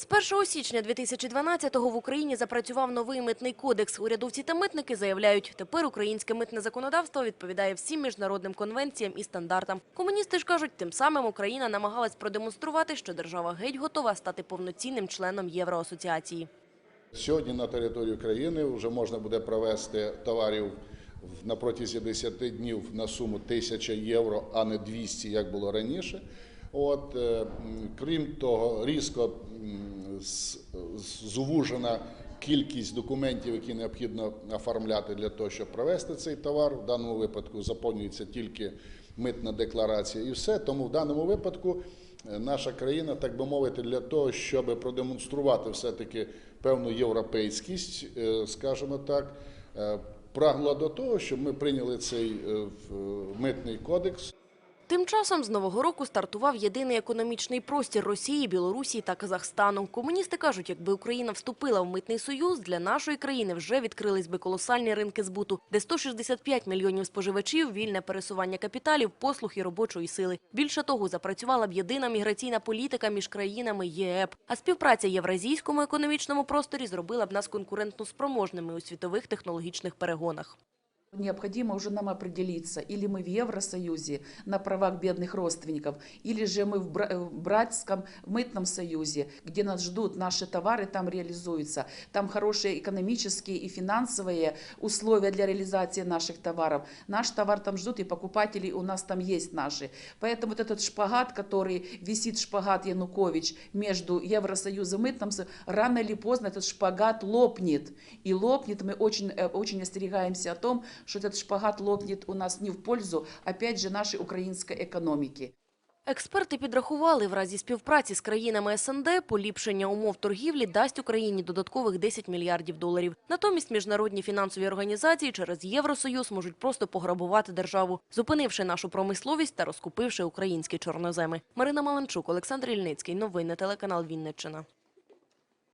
З 1 січня 2012-го в Україні запрацював новий митний кодекс. Урядовці та митники заявляють, тепер українське митне законодавство відповідає всім міжнародним конвенціям і стандартам. Комуністи ж кажуть, тим самим Україна намагалась продемонструвати, що держава геть готова стати повноцінним членом Євроасоціації. Сьогодні на території України вже можна буде провести товарів на протязі 10 днів на суму 1000 євро, а не 200, як було раніше. От, е, крім того, різко звужена кількість документів, які необхідно оформляти для того, щоб провести цей товар. В даному випадку заповнюється тільки митна декларація і все. Тому в даному випадку е, наша країна, так би мовити, для того, щоб продемонструвати все-таки певну європейськість, е, скажімо так, е, прагнула до того, щоб ми прийняли цей митний кодекс. Тим часом з нового року стартував єдиний економічний простір Росії, Білорусі та Казахстану. Комуністи кажуть, якби Україна вступила в митний союз, для нашої країни вже відкрились би колосальні ринки збуту, де 165 мільйонів споживачів, вільне пересування капіталів, послуг і робочої сили. Більше того, запрацювала б єдина міграційна політика між країнами ЄЕП. А співпраця євразійському економічному просторі зробила б нас конкурентно спроможними у світових технологічних перегонах. Необходимо уже нам определиться, или мы в Евросоюзе на правах бедных родственников, или же мы в э, братском мытном союзе, где нас ждут, наши товары там реализуются, там хорошие экономические и финансовые условия для реализации наших товаров. Наш товар там ждут, и покупатели у нас там есть наши. Поэтому вот этот шпагат, который висит, шпагат Янукович между Евросоюзом и мытным союзом, рано или поздно этот шпагат лопнет. И лопнет, мы очень, э, очень остерегаемся о том, что этот шпагат лопнет у нас не в пользу, опять же, нашей украинской экономики. Експерти підрахували, в разі співпраці з країнами СНД поліпшення умов торгівлі дасть Україні додаткових 10 мільярдів доларів. Натомість міжнародні фінансові організації через Євросоюз можуть просто пограбувати державу, зупинивши нашу промисловість та розкупивши українські чорноземи. Марина Маленчук, Олександр Ільницький. Новини телеканал Вінниччина.